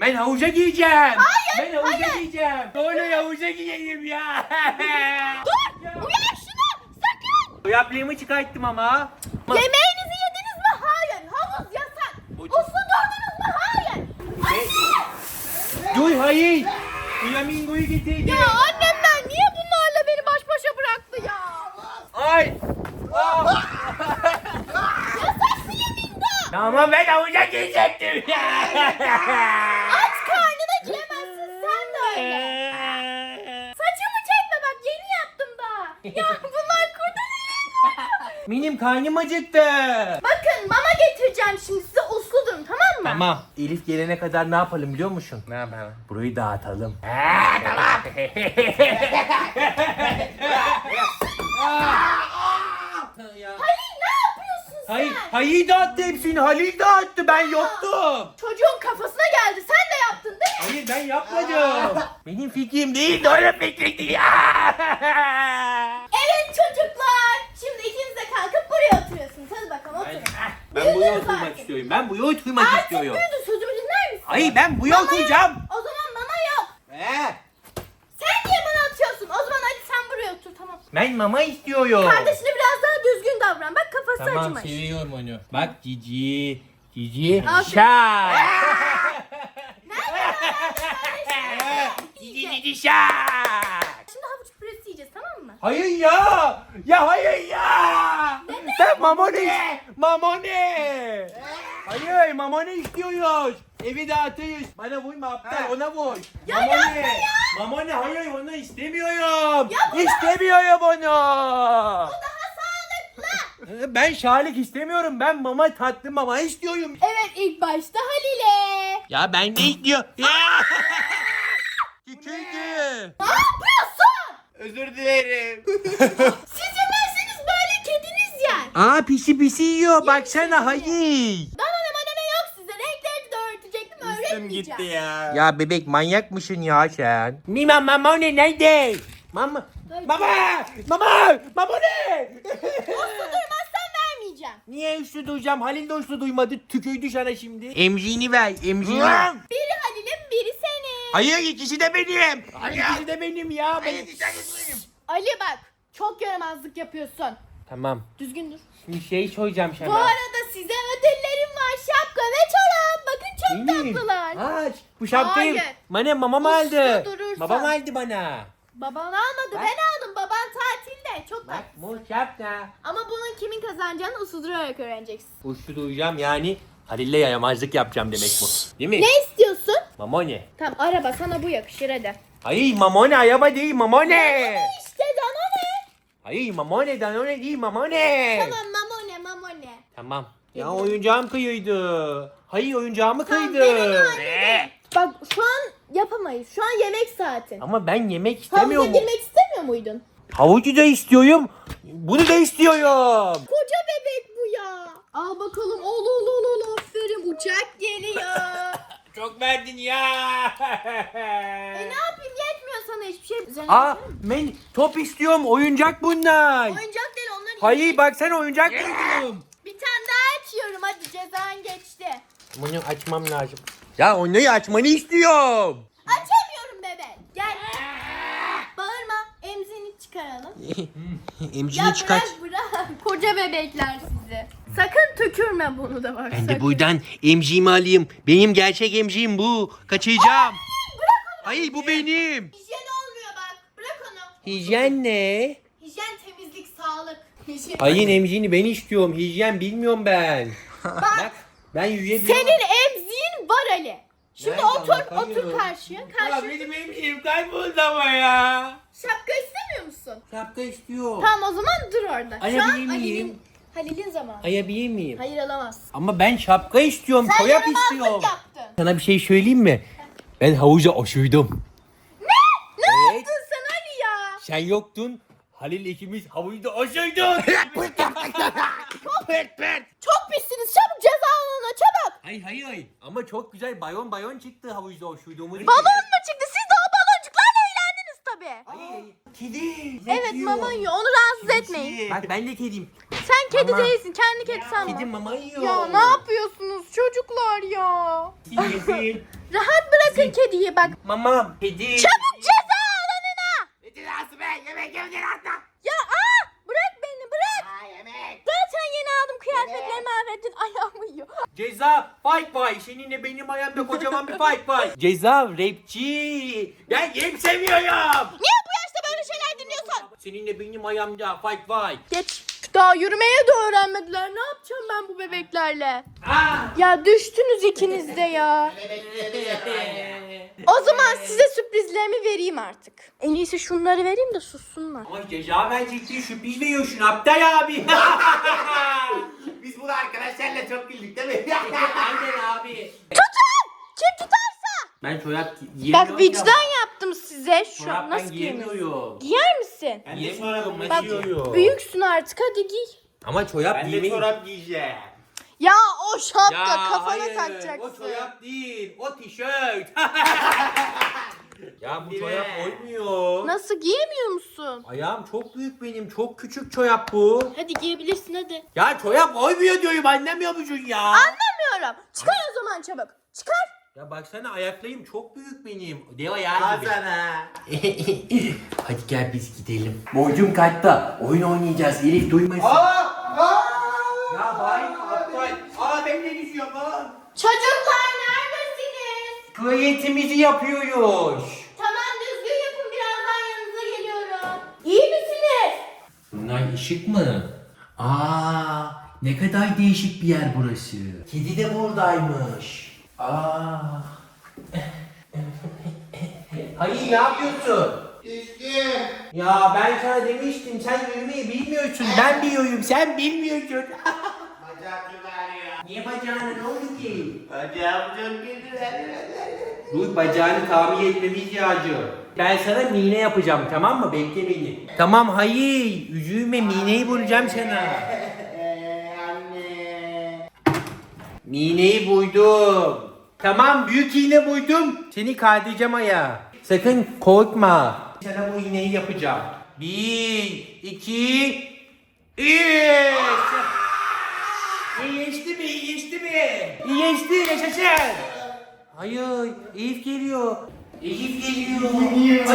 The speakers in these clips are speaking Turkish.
Ben havuza giyeceğim. Hayır. Ben havuza giyeceğim. Doğru havuza giyeyim ya. Dur! Uyar şunu! Sakın! Yaplığımı çıkarttım ama. Yemeğinizi yediniz mi? Hayır. Havuz yasak. Uslu durdunuz mu? Hayır. Dur hayır. Flamingoyu getirdim. Ya annem ben niye bunlarla beni baş başa bıraktı ya? Ay. Ama ben havuza giyecektim ya. Aç karnına giremezsin sen de öyle. Saçımı çekme bak yeni yaptım daha. Ya bunlar kurtarıyor. Benim karnım acıktı. Bakın mama getireceğim şimdi size uslu durun tamam mı? Tamam. Elif gelene kadar ne yapalım biliyor musun? Ne yapalım? Burayı dağıtalım. Halil ne yapıyorsun sen? Hayır, Halil dağıttı hepsini. Halil dağıttı. Ben yoktum. Çocuğun kafasına geldi sen de yaptın değil mi? Hayır ben yapmadım. Benim fikrim değil, doğru fikriydi ya. Evet çocuklar. Şimdi ikiniz de kalkıp buraya oturuyorsunuz. Hadi bakalım oturun. Ben buraya Büyüdünüz oturmak artık. istiyorum. Ben buraya oturmak Artık istiyorum. büyüdün sözümü dinler misin? Hayır ben Mama oturacağım. yok. O zaman mama yok. Ee, Sen niye bana atıyorsun? O zaman hadi sen buraya otur tamam. ben mama istiyorum. Kardeşine biraz daha düzgün davran. Bak kafası Tamam acımış. seviyorum onu. Bak Cici. Cici. Şak. Cici, Cici Cici şak. Şimdi havuç püresi yiyeceğiz tamam mı? Hayır ya. Ya hayır ya. Sen mamone. Mamone. Hayır mamone istiyoruz. Evi dağıtıyoruz. Bana vurma aptal ona vur. Ya yapma ya. Mamone hayır onu istemiyorum. Ya bu da- istemiyorum onu. Daha sağlıklı. Ben şahlik istemiyorum. Ben mama tatlı mama istiyorum. Evet ilk başta Halil'e. Ya ben de istiyor. Ya. Tükürdü. Ne yapıyorsun? Özür dilerim. Siz yemezseniz böyle kediniz yer. Aa pisi pisi yiyor. Baksana hayır. Danone manone yok size. Renkleri de öğretecektim öğretmeyeceğim. ya. Ya bebek manyak mısın ya sen? Mima mama ne nerede? Mama. Mama! Mama! Mama ne? Niye üstü duyacağım? Halil de üstü duymadı. Tükürdü sana şimdi. Emziğini ver. Emziğini ver. Biri Halil'in biri senin. Hayır ikisi de benim. İkisi de benim ya. Ben... Ali bak çok yaramazlık yapıyorsun. Tamam. Düzgün dur. Bir şey söyleyeceğim sana. Bu arada size ödüllerim var. Şapka ve çorap. Bakın çok Değil mi? tatlılar. Aa, bu şapkayı Hayır. bana mamam Uslu aldı. durursan. Babam aldı bana. Baban almadı Bak. ben aldım. Baban tatilde. Çok Bak tatlı. şapka. Ama bunun kimin kazanacağını usudurarak öğreneceksin. Uçlu duyacağım yani Halil'le yayamazlık yapacağım demek bu. Değil mi? Ne istiyorsun? Mamone. Tamam araba sana bu yakışır hadi. Hayır mamone ayaba değil mamone. İşte Danone. Hayır mamone danone değil mamone. Tamam mamone mamone. Tamam. Ya oyuncağım kıyıydı. Hayır oyuncağımı Tamam, kıydı. verin halledin. Bak şu an yapamayız. Şu an yemek saatin. Ama ben yemek Havuza istemiyorum. girmek istemiyor muydun? Havucu da istiyorum. Bunu da istiyorum. Koca bebek bu ya. Al bakalım ol ol ol ol aferin uçak geliyor. Çok verdin ya. e ne yapayım yetmiyor sana hiçbir şey. Üzerine Aa ben top istiyorum oyuncak bunlar. Oyuncak değil onları. Hayır bak sen oyuncak buldum. Bir tane daha açıyorum hadi cezan geçti. Bunu açmam lazım. Ya onu açmanı istiyorum. Açamıyorum bebek. Gel. Bağırma. Emzini çıkaralım. Emziğini ya bırak bırak. Koca bebekler sizi. Sakın tükürme bunu da bak. Ben de sakın. buradan emziğimi alayım. Benim gerçek emziğim bu. Kaçıracağım. Hayır bu benim. Hijyen olmuyor bak. Bırak onu. Hijyen ne? Hijyen temizlik sağlık. Hijyen. Hayır emziğini ben istiyorum. Hijyen bilmiyorum ben. Bak ben yürüyebiliyorum. Senin emziğin var Ali. Şimdi Nerede otur ama? otur Kayıyor. karşıya. Ya Karşı. benim emziğim kayboldu ama ya. Şapka istemiyor musun? Şapka istiyorum. Tamam o zaman dur orada. Şu an miyim? Halil'in Halil'in zamanı. Ayabilir miyim? Hayır alamaz. Ama ben şapka istiyorum. Sen Toyap yaramazlık istiyorum. yaptın. Sana bir şey söyleyeyim mi? Ben havuza aşırdım. Ne? Ne Evet. yaptın sen Ali ya? Sen yoktun. Halil ikimiz havuzda aşırdık. pırt pırt. Çok pissiniz çabuk ceza alana çabuk. Hayır hayır hayır. Ama çok güzel bayon bayon çıktı havuzda aşırdığımız için. Balon mu çıktı? Siz daha baloncuklarla eğlendiniz tabii. Hayır. Kedi. Evet mama yiyor. Onu rahatsız etmeyin. Bak ben de kediyim. Sen kedi Mama. değilsin. Kendi kedi sanma. Kedi mama yiyor. Ya ne yapıyorsunuz çocuklar ya? Rahat bırakın kediyi bak. Mamam. Kedi. Çabuk ceza alanına. Cezası be. Yemek yemek yemek. Ya aa bırak beni bırak. Zaten yeni aldım kıyafetlerimi mahvettin ayağımı yiyor. Ceza fight fight. Seninle benim ayağımda kocaman bir fight fight. Ceza rapçi. Ben game seviyorum. Niye bu yaşta böyle şeyler dinliyorsun? Seninle benim ayağımda fight fight. Geç. Daha yürümeye de öğrenmediler. Ne yapacağım ben bu bebeklerle? Ah. Ya düştünüz ikiniz de ya. O zaman size sürprizlerimi vereyim artık. En iyisi şunları vereyim de sussunlar. Ama ceza verecektin sürpriz veriyorsun Aptal abi. Biz bunu arkadaşlarla çok güldük değil mi? Aynen abi. Tutun! Kim tutarsa. Ben çorap giyemiyorum. Bak vicdan yaptım size. Şu Çorap ben nasıl giyemiyorsun? giyemiyorum. Giyer misin? Ben de çorabım Bak Giyiyorum. büyüksün artık hadi giy. Ama çorap Ben de giymeyi... çorap giyeceğim. Ya o şapka Ya kafana hayır, takacaksın. o çorap değil, o tişört. ya bu çorap oymuyor. Nasıl giyemiyor musun? Ayağım çok büyük benim, çok küçük çorap bu. Hadi giyebilirsin hadi. Ya çorap oymuyor diyorum, anlamıyor musun ya? Anlamıyorum. Çıkar o zaman çabuk. Çıkar. Ya baksana ayaklarım çok büyük benim. Dev ayağı gibi. sana. Hadi gel biz gidelim. Bodrum katta oyun oynayacağız, Elif duymasın. Ya bağırma aptal. Aa ben ne düşüyorum lan? Çocuklar neredesiniz? Tuvaletimizi yapıyoruz. Tamam düzgün yapın birazdan yanınıza geliyorum. İyi misiniz? Bunlar ışık mı? Aa, ne kadar değişik bir yer burası. Kedi de buradaymış. Aa. Hayır ne yapıyorsun? Düştüm. Ya ben sana demiştim sen yürümeyi bilmiyorsun. Ben biliyorum sen bilmiyorsun. Niye bacağına ne oldu ki? Bacağım çok kötü. Dur bacağını tamir etmemiz lazım. Ben sana mine yapacağım tamam mı? Bekle beni. Tamam hayır. Üzülme mineyi bulacağım sana. Eee anne. Mineyi buydum. Tamam büyük iğne buydum. Seni kaldıracağım ayağa. Sakın korkma. Sana bu iğneyi yapacağım. Bir, iki, üç. Mi? Mi? İyileşti yaşasın. Hayır, Elif geliyor. Elif geliyor. Hayır.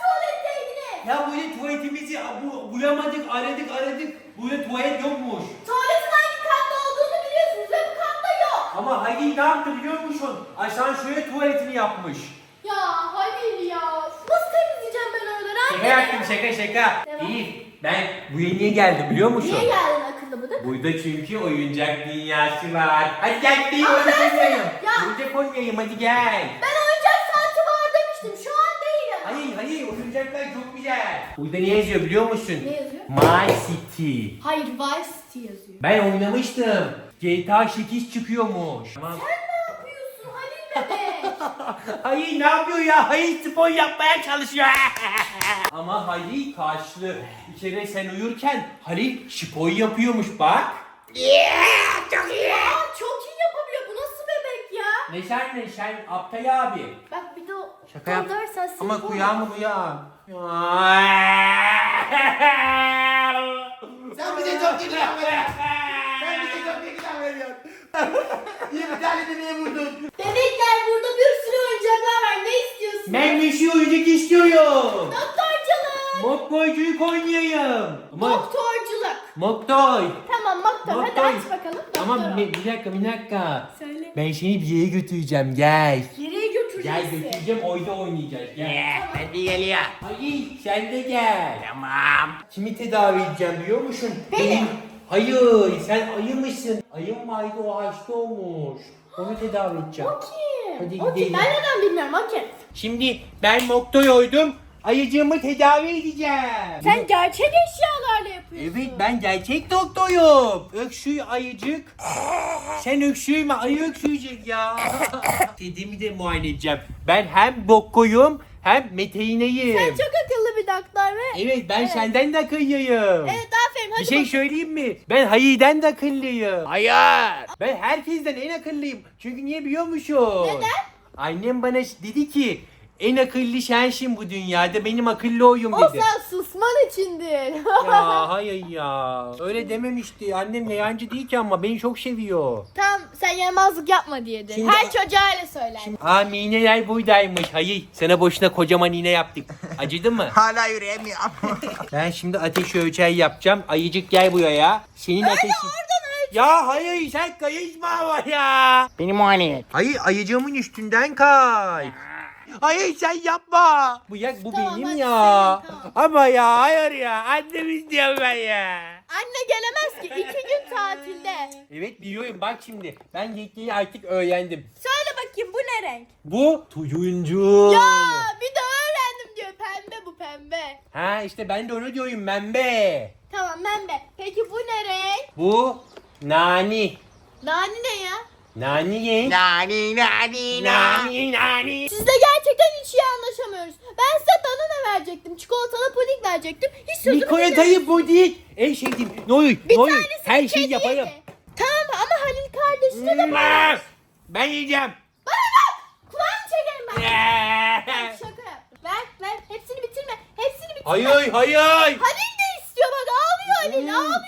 Tuvaletteydiniz. Ya böyle tuvaletimizi bu, bulamadık, aradık, aradık. Burada tuvalet yokmuş. Tuvaletin hangi katta olduğunu biliyorsunuz ve bu katta yok. Ama Halil ne yaptı biliyor musun? Asansöre tuvaletini yapmış. Ya Halil ya. Nasıl temizleyeceğim ben oraları? Şaka yaptım şaka şaka. Devam. İyi. Ben buraya niye geldim biliyor musun? Niye geldin akıllı bıdık? Burada çünkü oyuncak dünyası var. Hadi gel gidelim oyuncak oynayalım. Ya. Oyuncak oynayalım hadi gel. Ben oyuncak saati var demiştim. Şu an değilim. Hayır hayır oyuncaklar çok güzel. Burada ne yazıyor biliyor musun? Ne yazıyor? My City. Hayır Vice City yazıyor. Ben oynamıştım. GTA 8 çıkıyormuş. Tamam. Sen Hayır ne yapıyor ya? Hayır spor yapmaya çalışıyor. Ama Halil karşılığı. Bir kere sen uyurken Halil spor yapıyormuş bak. Aa, çok iyi yapabiliyor. Bu nasıl bebek ya? Ne sen ne sen Aptal abi. Bak bir de o Şaka yap. dersen seni Ama bu- kuyağımı kuyağım. Sen bize çok kötü laf veriyorsun. Sen bize çok kötü laf veriyorsun. Niye bir tane de niye vurdun? Bebekler burada bir sürü oyuncaklar var. Ne istiyorsun? Ben bir şey oyuncak istiyorum. Doktorculuk. Moktoycuyu oynayayım. Ama Doktorculuk. Moktoy. Tamam doktor. Hadi Doktor. aç bakalım. Ama Doktor ol. bir, bir dakika bir dakika. Söyle. Ben seni bir yere götüreceğim gel. Nereye götüreceksin? Gel götüreceğim oyda oynayacağız gel. Hadi geliyor. Hayır sen de gel. Tamam. Kimi tedavi edeceğim biliyor musun? Beni. Hayır sen ayı mısın? Ayın vardı o hasta olmuş. Onu tedavi edeceğim. O kim? Hadi o kim? gidelim. Ben neden bilmiyorum o kim? Şimdi ben Mokto'yu oydum. Ayıcığımı tedavi edeceğim. Sen gerçek eşyalarla yapıyorsun. Evet ben gerçek doktorum. Öksüy ayıcık. Sen öksürme ayı öksürecek ya. Kedimi de muayene edeceğim. Ben hem doktoyum hem meteineyim. Sen çok akıllı bir doktor ve... Evet ben senden de akıllıyım. Evet aferin hadi Bir şey bak- söyleyeyim mi? Ben Hayır'den de akıllıyım. Hayır. Ben herkesten en akıllıyım. Çünkü niye biliyor musun? Neden? Annem bana dedi ki En akıllı sensin bu dünyada. Benim akıllı oyum O dedi. sen susman içindir. Ya hayır ya. Öyle dememişti. Annem yayancı değil ki ama beni çok seviyor. Tamam sen yaramazlık yapma diyedir. Şimdi- Her çocuğa öyle söyler. Aa mineler buradaymış. Hayır sana boşuna kocaman iğne yaptık. Acıdı mı? Hala yürüyemiyorum. Ben şimdi ateş ölçeği yapacağım. Ayıcık gel buraya. Senin ateşin. Ya hayır sen kayışma ama ya. Beni muayene et. Hayır ayıcığımın üstünden kay. Hayır sen yapma. Bu ya bu Tamam, benim hadi ya. tamam. Ama ya hayır ya. Annem istiyor ben ya. Anne gelemez ki iki gün tatilde. Evet biliyorum bak şimdi. Ben yetkiyi artık öğrendim. Söyle bakayım bu ne renk? Bu turuncu. Ya bir de öğrendim diyor pembe bu pembe. Ha işte ben de onu diyorum membe. Tamam pembe. Peki bu ne renk? Bu nani. Nani ne ya? Nani ye. Nani nani nani. Nani. Sizle gerçekten hiç iyi anlaşamıyoruz. Ben size danone verecektim. Çikolatalı puding verecektim. Hiç sözümü Nikolatayı bu değil. En sevdiğim. Ne olur Bir ne olur. Her şeyi kedi yaparım. Tamam ama Halil kardeşine de bana. Ben yiyeceğim. Bana bak! Kulağını çekerim ben. Ben şaka yaptım. Ver ver. Hepsini bitirme. Hepsini bitirme. hayır hayır. Halil de istiyor bak. Ağlıyor Halil. Hmm. Ağlıyor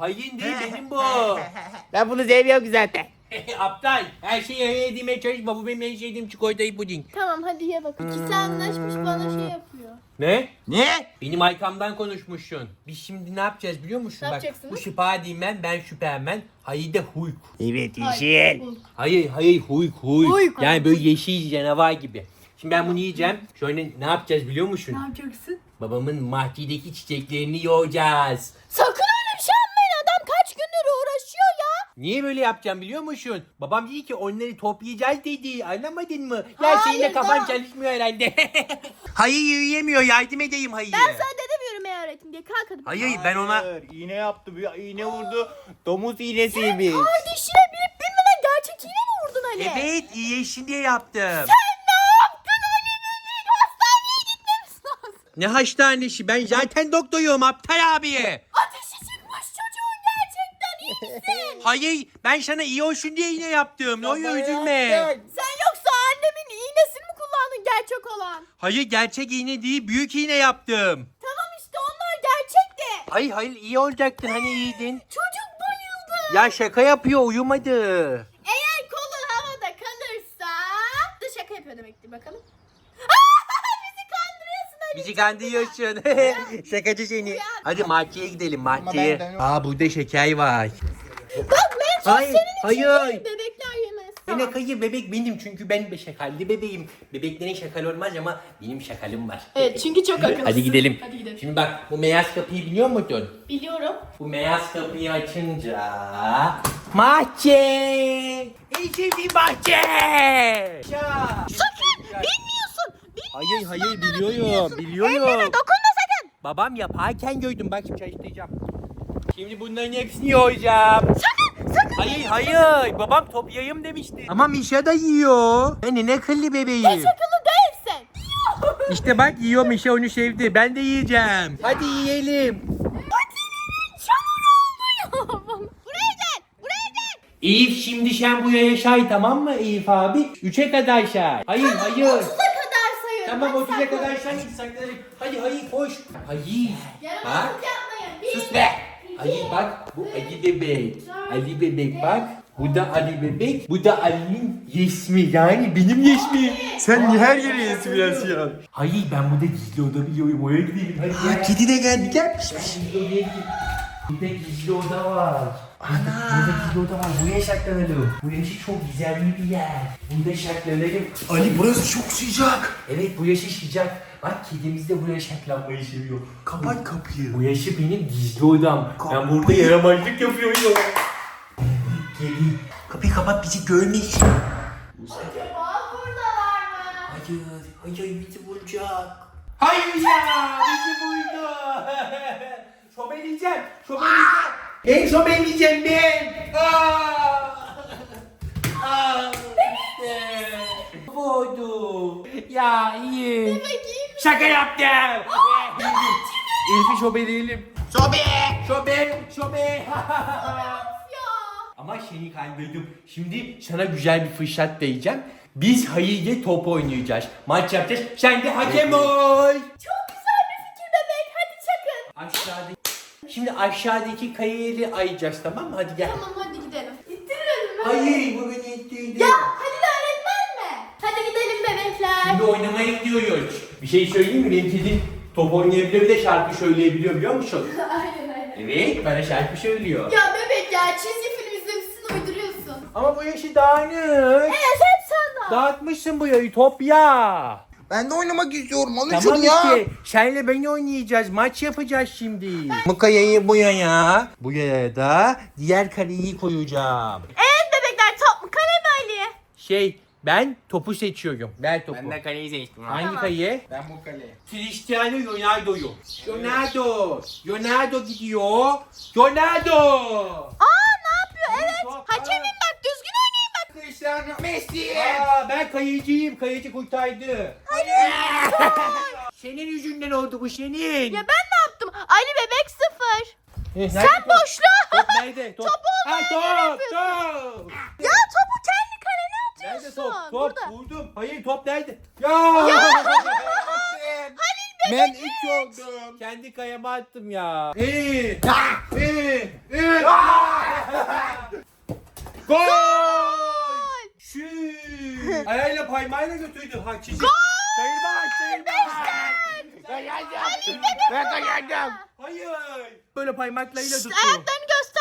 Hayır değil benim bu. Ben bunu seviyorum zaten. Aptal. Her şeyi yediğime çalışma. Bu benim en sevdiğim çikolatayı puding. Tamam hadi ye bak. İkisi anlaşmış bana şey yapıyor. Ne? Ne? Benim arkamdan konuşmuşsun. Biz şimdi ne yapacağız biliyor musun? Ne Bak, yapacaksınız? bu Spiderman, ben Superman, Hayır de Hulk. Evet yeşil. Hayır hayır Hulk Hulk. Hulk. Yani böyle yeşil canavar gibi. Şimdi ben bunu yiyeceğim. Şöyle ne yapacağız biliyor musun? yapacaksın? Babamın bahçedeki çiçeklerini yoğacağız. Sakın öyle bir şey yapmayın. Adam kaç gündür uğraşıyor ya. Niye böyle yapacağım biliyor musun? Babam dedi ki onları toplayacağız dedi. Anlamadın mı? Ya Hayır, seninle kafan daha- çalışmıyor herhalde. hayır yürüyemiyor yardım edeyim hayır. Ben sana dedim yürümeye öğrettim diye. Kalk hadi. Hayır ben ona... Hayır, iğne yaptı. Bir iğne vurdu. Domuz iğnesiymiş. Kardeşine bilip bilmeden gerçek iğne mi vurdun Ali? Evet iyileşsin diye yaptım. Ne yaptın Ali? Hastaneye gitmemiz lazım. Ne hastanesi ben zaten doktorum aptal abi. Ateşi çıkmış çocuğun gerçekten iyi misin? Hayır ben sana iyi olsun diye yine yaptım. Ne Baba üzülme. yaptın. Sen yoksa annemin iğnesini mi kullandın gerçek olan? Hayır gerçek iğne değil büyük iğne yaptım. Tamam işte onlar gerçekti. Hayır hayır iyi olacaktın hani iyiydin. Çocuk bayıldı. Ya şaka yapıyor uyumadı. Eğer kolun havada kalırsa... Da şaka yapıyor demektir bakalım. Bizi kandırıyorsun Ali. Bizi kandırıyorsun. Şakacı seni. Hadi markete gidelim markete. ben de- Aa burada şeker var. Bak Mentos Hayır, senin için hayır. değil, Bebekler yemez. Bebek hayır bebek benim çünkü ben bir şakallı bebeğim. Bebeklerin şakal olmaz ama benim şakalım var. Evet çünkü çok akıllısın. Hadi gidelim. Hadi gidelim. Şimdi bak bu beyaz kapıyı biliyor musun? Biliyorum. Bu beyaz kapıyı açınca bahçe. İçi bir bahçe. Sakın bilmiyorsun. Hayır hayır Onları biliyorum bilmiyorsun. biliyorum. Ellerine dokunma sakın. Babam yaparken gördüm bak şimdi çalıştıracağım. Şimdi bunların hepsini. Sakın sakın. Hayır hayır babam toplayayım demişti. Ama Mişa da yiyor. Ben ne kıllı bebeğim. Hiç akıllı değilsin. İşte bak yiyor Mişa onu sevdi. Ben de yiyeceğim. Hadi yiyelim. Buraya gel. Buraya gel. Elif şimdi sen buraya şay tamam mı Elif abi? Üçe kadar şay. Hayır hayır. 30'a kadar sayıyorum. Tamam Hadi 30'a saklan. kadar şay saklanayım. Hadi hayır koş. Hayır. Bak. Yaramazlık yapmayın. Bir, Sus be. Hayır bak bu Ali bebek. Ali bebek bak. Bu da Ali bebek. Bu da Ali'nin yesmi yani benim yesmi. Sen her yere yesmiyorsun ya? Hayır ben burada gizli oda biliyorum. Oraya gidelim. Hadi gel. Kedi de geldi. Gizli odaya gidelim. Burada gizli oda var. Ana. Burada gizli oda var. Buraya saklanalım. Burası çok gizemli bir yer. Burada saklanalım. Ali burası çok sıcak. Evet bu yaşı sıcak. Bak kedimiz de buraya saklanmayı seviyor. Kapat kapıyı. Bu yaşı benim gizli odam. Ben burada Kapıyı- yaramazlık yapıyorum. Kedi. Kapıyı kapat bizi görmesin. Acaba buradalar mı? Hayır, hayır bizi bulacak. Hayır ya, bizi buldu. Şobeleyeceğim, şobeleyeceğim. En şobeleyeceğim ben. Aa! Aa! Vurdu. Ya iyi. Bakayım. Şaka yaptım. Elif'i şobeleyelim. Sobe. Şobe, şobe. Ama seni kandırdım. Şimdi sana güzel bir fırsat vereceğim. Biz Hayır'la top oynayacağız. Maç yapacağız. Sen de hakem ol. Çok güzel bir fikir bebek. Hadi çakın. Aşağıda. Şimdi aşağıdaki kayayı ayacağız tamam mı? Hadi gel. Tamam hadi gidelim. İttirelim mi? Hayır bu beni ittiydi. Ya? Hadi bebekler. Şimdi oynamaya gidiyoruz. Bir şey söyleyeyim mi? Benim kedim top oynayabiliyor bir de şarkı söyleyebiliyor biliyor musun? aynen aynen. Evet bana şarkı söylüyor. Ya bebek ya çizgi film izlemişsin uyduruyorsun. Ama bu yaşı dağınık. Evet hep sana. Dağıtmışsın bu yayı top ya. Ben de oynamak istiyorum. Alın Tamam şunu ya. işte. Senle beni oynayacağız. Maç yapacağız şimdi. Bu kayayı bu yaya. Bu yaya da diğer kaleyi koyacağım. Evet bebekler top mu kale mi Ali? Şey ben topu seçiyorum. Ver topu. Ben de kaleyi seçtim ha. Hangi Tamam. kayı? Ben bu kaleyi. Cristiano Ronaldo'yu. Ronaldo. Ronaldo gidiyor. Ronaldo. Aa ne yapıyor evet. Hakemim bak düzgün oynayın bak. Cristiano Messi. Aa, ben kayıcıyım. Kayıcı kurtardı. senin yüzünden oldu bu senin. Ya ben ne yaptım? Ali bebek sıfır. Eh, Sen boşla. Top nerede? Top. Topu ha, olmayan yere top, top. Ya topu kendi kalene Nerede top? Top Burada. vurdum. Hayır top nerede? Ya. Ben ilk oldum. Kendi kayama attım ya. İyi. İyi. İyi. Gol. Şu. Ayağıyla parmağıyla götürdü. Ha çizgi. Sayılmaz, sayılmaz. Ben kazandım. Hayır. Böyle parmaklarıyla tuttu. Ayaklarını gösterme.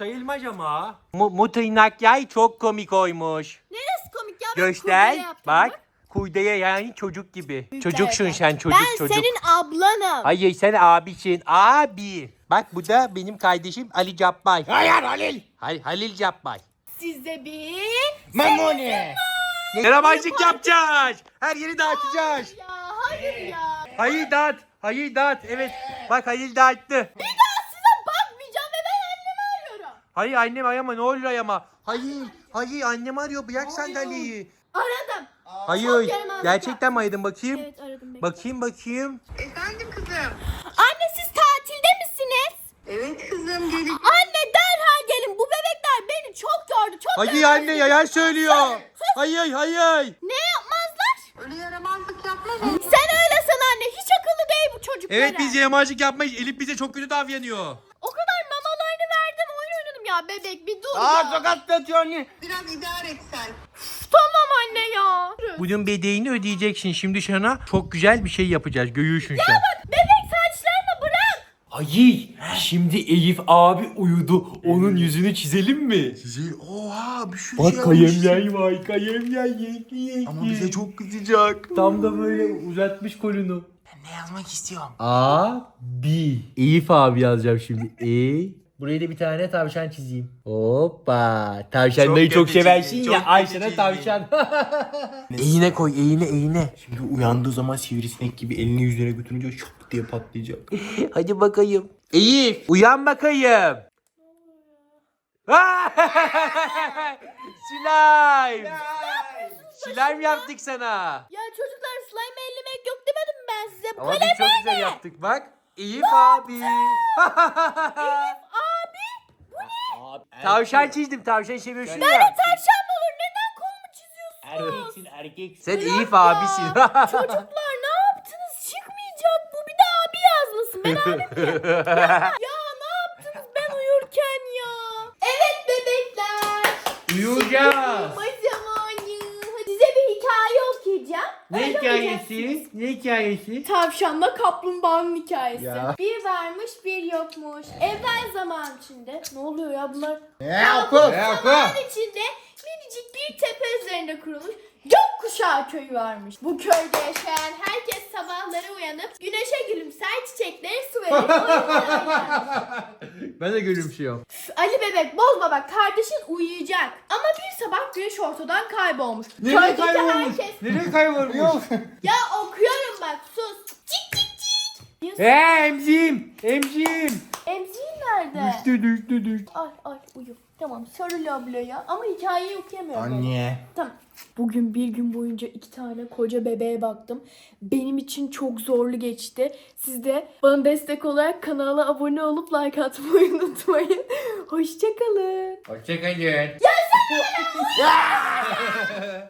Sayılmaz ama. Mu Mutaynak yay çok komik oymuş. Neresi komik ya? Ben Göster. yaptım Bak. Kurdeye yani çocuk gibi. Çocuksun sen çocuk Ben çocuk. senin ablanım. Hayır sen abisin. Abi. Bak bu da benim kardeşim Ali Cappay. Hayır Halil. Hayır Halil Cappay. Size bir... Mamoni. Yaramazlık yapacağız. Her yeri dağıtacağız. Ya hayır ya. Hayır dağıt. Hayır dağıt. Evet. Bak Halil dağıttı. Bir daha size bakmayacağım ve ben annemi arıyorum. Hayır annem arama ne olur arama. Hayır. Hayır annem arıyor bırak sandalyeyi. Aradım. Hayır. Gerçekten mi aradın bakayım? Evet aradım. Bekle. Bakayım bakayım. Efendim kızım. Anne siz tatilde misiniz? Evet kızım gelin. Anne derhal gelin. Bu bebekler beni çok gördü. Çok Hayır yaramaz. anne yalan söylüyor. Hayır hayır. Ne yapmazlar? Öyle yaramazlık yapmaz Sen öyle san anne. Hiç akıllı değil bu çocuklara. Evet biz yaramazlık yapmayız. Elif bize çok kötü davranıyor. O kadar mamalarını verdim oyun oynadım ya bebek bir dur Aa ya. sokakta anne. Biraz idare et sen. Tamam anne ya. Bunun bedeğini ödeyeceksin. Şimdi sana çok güzel bir şey yapacağız. Görüyorsun sen. Bebek saçlarını bırak. Hayır. Şimdi Elif abi uyudu. Onun yüzünü çizelim mi? Oha bir şey Bak şey kayemyen var. Kayemyen yekli yekli. Ama bize çok kızacak. Tam da böyle uzatmış kolunu. Ne yazmak istiyorum? A, B. Elif abi yazacağım şimdi. E. Buraya da bir tane tavşan çizeyim. Hoppa. Tavşanları Çok çok, kötü seversin ya. çok Ay kötü sana çizdin. tavşan. eğine koy eğine eğine. Şimdi uyandığı zaman sivrisinek gibi elini yüzüne götürünce şok diye patlayacak. Hadi bakayım. Elif uyan bakayım. Slime. Slime yaptık sana. Ya çocuklar slime ellemek yok demedim mi ben size. Ama biz çok güzel yaptık bak. Elif abi. Tavşan çizdim. Tavşan seviyorsun ya. tavşan mı olur? Neden kolumu çiziyorsunuz? Erkeksin erkeksin. Sen Elif abisin. Çocuklar ne yaptınız? Çıkmayacak bu. Bir de abi yazmasın. Ben abi Ya ne yaptınız ben uyurken ya? Evet bebekler. Uyuyacağız. Uyuma zamanı. Size bir hikaye okuyacağım. Ne Öyle hikayesi? Ne hikayesi? Tavşanla kaplumbağanın hikayesi. Ya. Bir varmış bir yokmuş. Evvel zaman içinde. Ne oluyor ya bunlar? Ne oku, Ne oku? Zaman içinde minicik bir tepe üzerinde kurulmuş gökkuşağı köyü varmış. Bu köyde yaşayan herkes sabahları uyanıp güneşe gülümser çiçeklere su oyunlar oynar. Ben de gülümsüyorum. Ali bebek bozma bak kardeşin uyuyacak. Ama bir sabah güneş ortadan kaybolmuş. Nereye Köydeki kaybolmuş? herkes... Nereye kaybolmuş? Ya okuyorum bak sus. Cik cik cik. Eee emzim. Emzim. Emziğin nerede? Düştü düştü düştü. Ay ay uyu. Tamam sarıl abla ya. Ama hikayeyi okuyamıyorum. Anne. Tamam. Bugün bir gün boyunca iki tane koca bebeğe baktım. Benim için çok zorlu geçti. Siz de bana destek olarak kanala abone olup like atmayı unutmayın. Hoşçakalın. Hoşçakalın.